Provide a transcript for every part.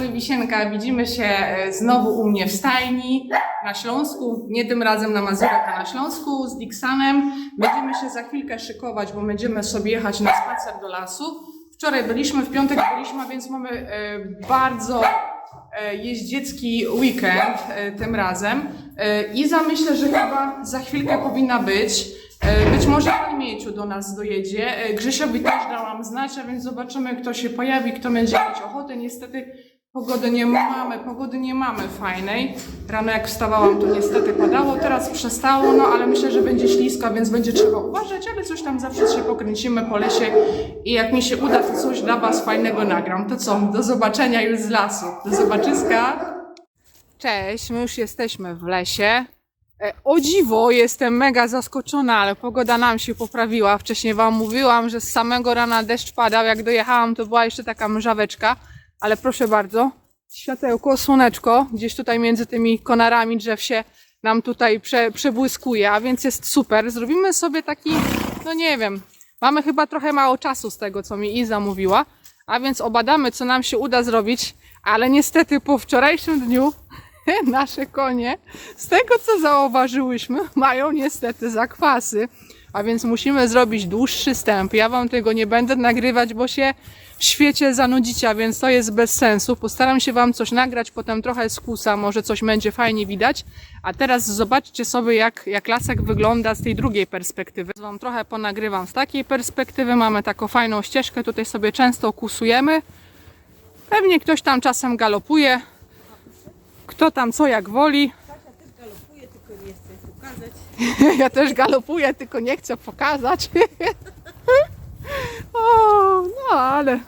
strony Wisienka. Widzimy się e, znowu u mnie w stajni na Śląsku. Nie tym razem na Mazurach, a na Śląsku z Dixanem. Będziemy się za chwilkę szykować, bo będziemy sobie jechać na spacer do lasu. Wczoraj byliśmy, w piątek byliśmy, więc mamy e, bardzo e, jeździecki weekend tym razem. E, Iza myślę, że chyba za chwilkę powinna być. Być może Pan Mieciu do nas dojedzie. Grzesiowi też dałam znać, a więc zobaczymy, kto się pojawi, kto będzie mieć ochotę. Niestety pogody nie mamy, pogody nie mamy fajnej. Rano jak wstawałam, to niestety padało, teraz przestało, no ale myślę, że będzie ślisko, więc będzie trzeba uważać, ale coś tam zawsze się pokręcimy po lesie i jak mi się uda, to coś dla Was fajnego nagram. To co, do zobaczenia już z lasu. Do zobaczyska. Cześć, my już jesteśmy w lesie. E, O dziwo, jestem mega zaskoczona, ale pogoda nam się poprawiła. Wcześniej Wam mówiłam, że z samego rana deszcz padał. Jak dojechałam, to była jeszcze taka mrzaweczka, ale proszę bardzo, światełko, słoneczko, gdzieś tutaj między tymi konarami drzew się nam tutaj prze, przebłyskuje, a więc jest super. Zrobimy sobie taki, no nie wiem, mamy chyba trochę mało czasu z tego, co mi Iza mówiła, a więc obadamy, co nam się uda zrobić, ale niestety po wczorajszym dniu nasze konie, z tego co zauważyłyśmy, mają niestety zakwasy. A więc musimy zrobić dłuższy stęp. Ja wam tego nie będę nagrywać, bo się w świecie zanudzicie, a więc to jest bez sensu. Postaram się wam coś nagrać, potem trochę skusa, może coś będzie fajnie widać. A teraz zobaczcie sobie, jak, jak lasek wygląda z tej drugiej perspektywy. Wam trochę ponagrywam z takiej perspektywy. Mamy taką fajną ścieżkę, tutaj sobie często kusujemy. Pewnie ktoś tam czasem galopuje. Kto tam co jak woli. Galopuję, tylko nie chcę pokazać. Ja też galopuję, tylko nie chcę pokazać. o, no ale.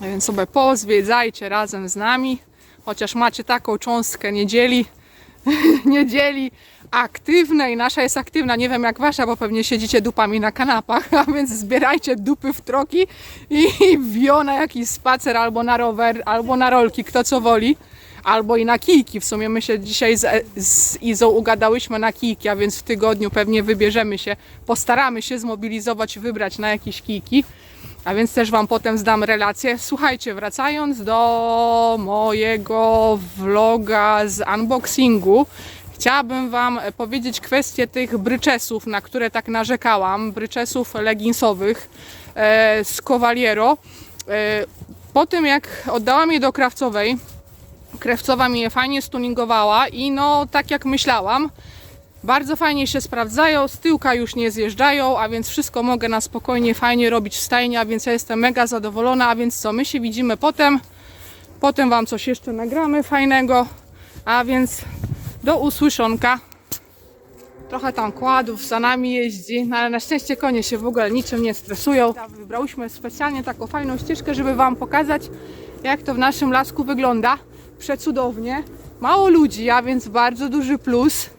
Więc sobie pozwiedzajcie razem z nami. Chociaż macie taką cząstkę niedzieli, niedzieli aktywnej. Nasza jest aktywna, nie wiem jak wasza, bo pewnie siedzicie dupami na kanapach, a więc zbierajcie dupy w troki i wio na jakiś spacer albo na rower, albo na rolki, kto co woli. Albo i na kijki. W sumie my się dzisiaj z, z Izą ugadałyśmy na kijki, a więc w tygodniu pewnie wybierzemy się, postaramy się zmobilizować wybrać na jakieś kijki. A więc też Wam potem zdam relację. Słuchajcie, wracając do mojego vloga z unboxingu, chciałabym Wam powiedzieć kwestię tych bryczesów, na które tak narzekałam, bryczesów leginsowych e, z Cavaliero. E, po tym jak oddałam je do krawcowej, Krewcowa mi je fajnie stuningowała i no tak jak myślałam, bardzo fajnie się sprawdzają, z tyłka już nie zjeżdżają, a więc wszystko mogę na spokojnie, fajnie robić w stajni, a więc ja jestem mega zadowolona, a więc co, my się widzimy potem, potem Wam coś jeszcze nagramy fajnego, a więc do usłyszonka. Trochę tam kładów za nami jeździ, no ale na szczęście konie się w ogóle niczym nie stresują. Wybrałyśmy specjalnie taką fajną ścieżkę, żeby Wam pokazać, jak to w naszym lasku wygląda. Przecudownie. Mało ludzi, a więc bardzo duży plus,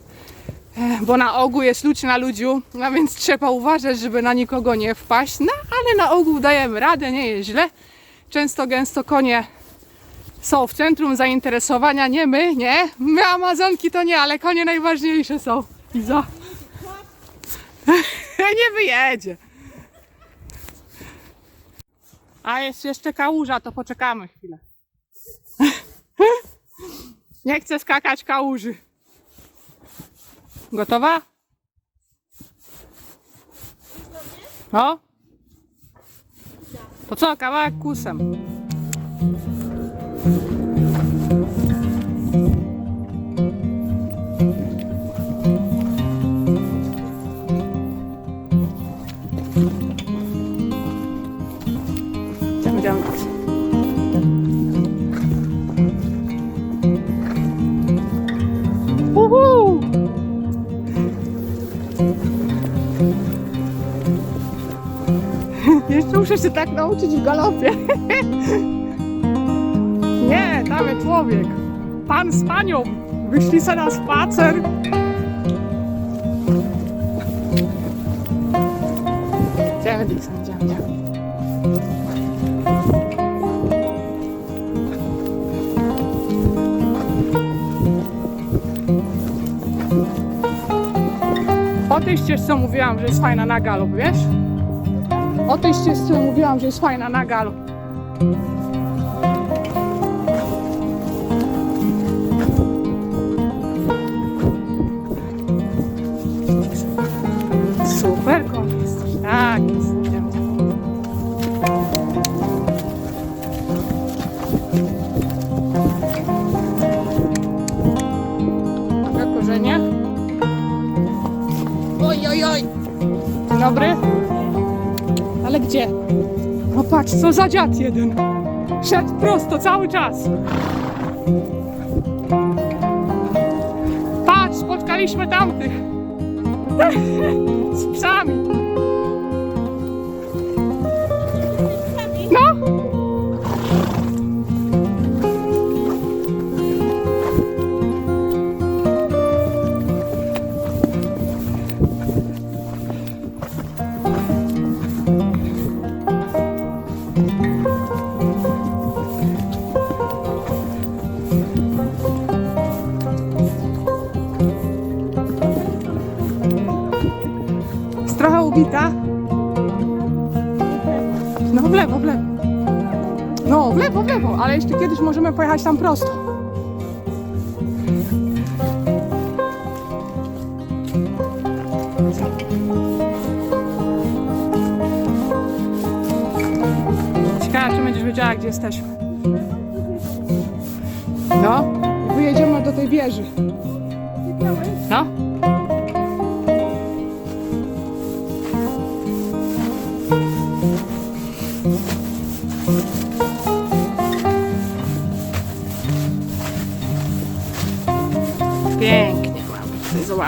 e, bo na ogół jest ludź na ludziu, a więc trzeba uważać, żeby na nikogo nie wpaść. No ale na ogół dajemy radę, nie jest źle. Często gęsto konie są w centrum zainteresowania, nie my, nie. My Amazonki to nie, ale konie najważniejsze są. Iza. nie wyjedzie. A jest jeszcze kałuża, to poczekamy chwilę. Nie chcę skakać kałuży. Gotowa? No? To co, kawałek kusem. Jeszcze muszę się tak nauczyć w galopie. Nie, jest człowiek. Pan z panią. Wyszli sobie na spacer. Idziemy, Dixon, idziemy, idziemy. O tej ścieżce mówiłam, że jest fajna na galop, wiesz? O tej ścieżce mówiłam, że jest fajna na galop. Oj, oj, oj. Dzień dobry. Ale gdzie? No patrz, co za dziad jeden. Szedł prosto cały czas. Patrz, spotkaliśmy tamtych. Z psami. Trochę ubita. No w lewo, w lewo. No, w lewo, w lewo, ale jeszcze kiedyś możemy pojechać tam prosto. Ciekawe, czy będziesz wiedziała, gdzie jesteśmy. No, wyjedziemy do tej wieży. No.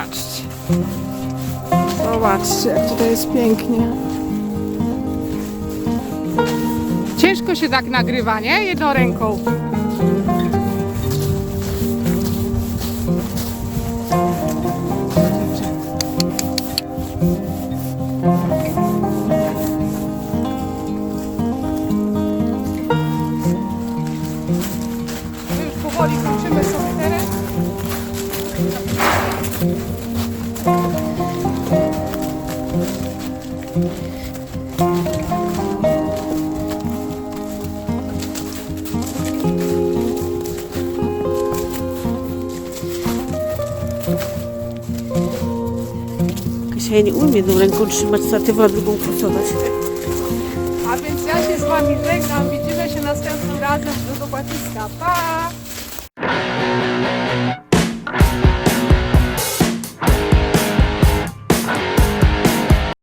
Zobaczcie. Zobaczcie, jak tutaj jest pięknie. Ciężko się tak nagrywa, nie? Jedną ręką. My Kasia, ja nie umiem jedną ręką trzymać statywa, a drugą pracować. A więc ja się z Wami żegnam. Widzimy się następnym razem. Do zobaczyska. Pa!